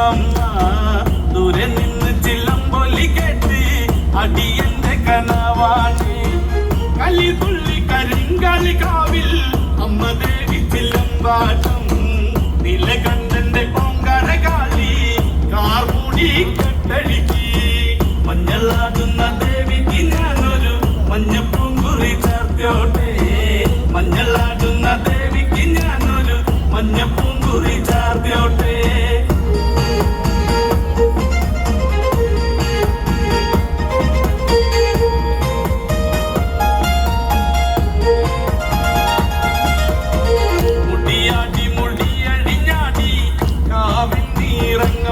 നിന്നമ്മ ദൂരെ നിന്ന് തുള്ളി കരിങ്കാലി കാവിൽ അമ്മ ദേവി ചില്ലമ്പാട്ടി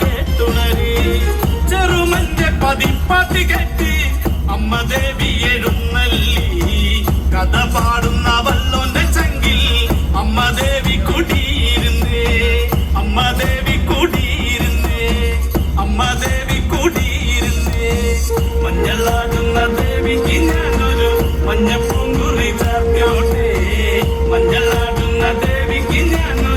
കേട്ടുണരി. ചെറുമന്റെ പതിപ്പാട്ട് കെട്ടി അമ്മ ദേവി എഴുന്നള്ളി. കഥ പാടുന്ന വല്ലോന്റെ ചങ്കിൽ അമ്മ ദേവി കുടിയിരുന്നേ. അമ്മ ദേവി കുടിയിരുന്നേ. അമ്മ ദേവി കുടിയിരുന്നേ. മഞ്ഞളാകുന്ന ദേവിക്ക് ഞാനൊരു മഞ്ഞപ്പൂങ്കുറി ചാർത്തോട്ടെ മഞ്ഞളാകുന്ന ദേവിക്ക് ഞാനൊരു